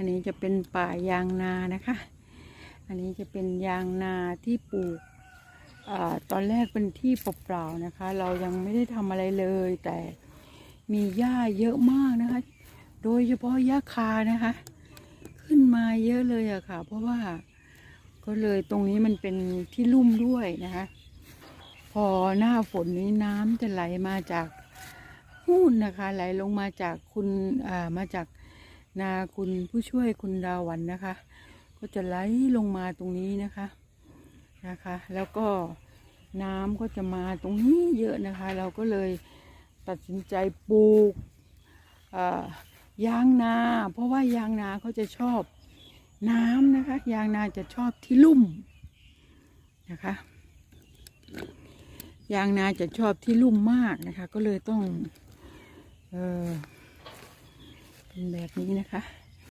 อันนี้จะเป็นป่ายางนานะคะ อันนี้จะเป็นยางนาที่ปลูกอตอนแรกเป็นที่เปล่าๆนะคะ เรายังไม่ได้ทำอะไรเลย แต่มีหญ้าเยอะมากนะคะ โดยเฉพาะหญ้าคานะคะ ขึ้นมาเยอะเลยอะค่ะ เพราะว่าก็เลยตรงนี้มันเป็นที่ลุ่มด้วยนะคะ พอหน้าฝนนี้น้ำจะไหลมาจากนู่นนะคะ ไหลลงมาจากคุณมาจาก นาคุณผู้ช่วยคุณดาวันนะคะ ก็จะไหลลงมาตรงนี้นะคะนะคะ แล้วก็น้ำก็จะมาตรงนี้เยอะนะคะ เราก็เลยตัดสินใจปลูกอ่ายางนา เพราะว่ายางนาเขาจะชอบน้ำนะคะ ยางนาจะชอบที่ลุ่มนะคะ ยางนาจะชอบที่ลุ่มมากนะคะ ก็เลยต้อง เออ เป็นแบบนี้นะคะ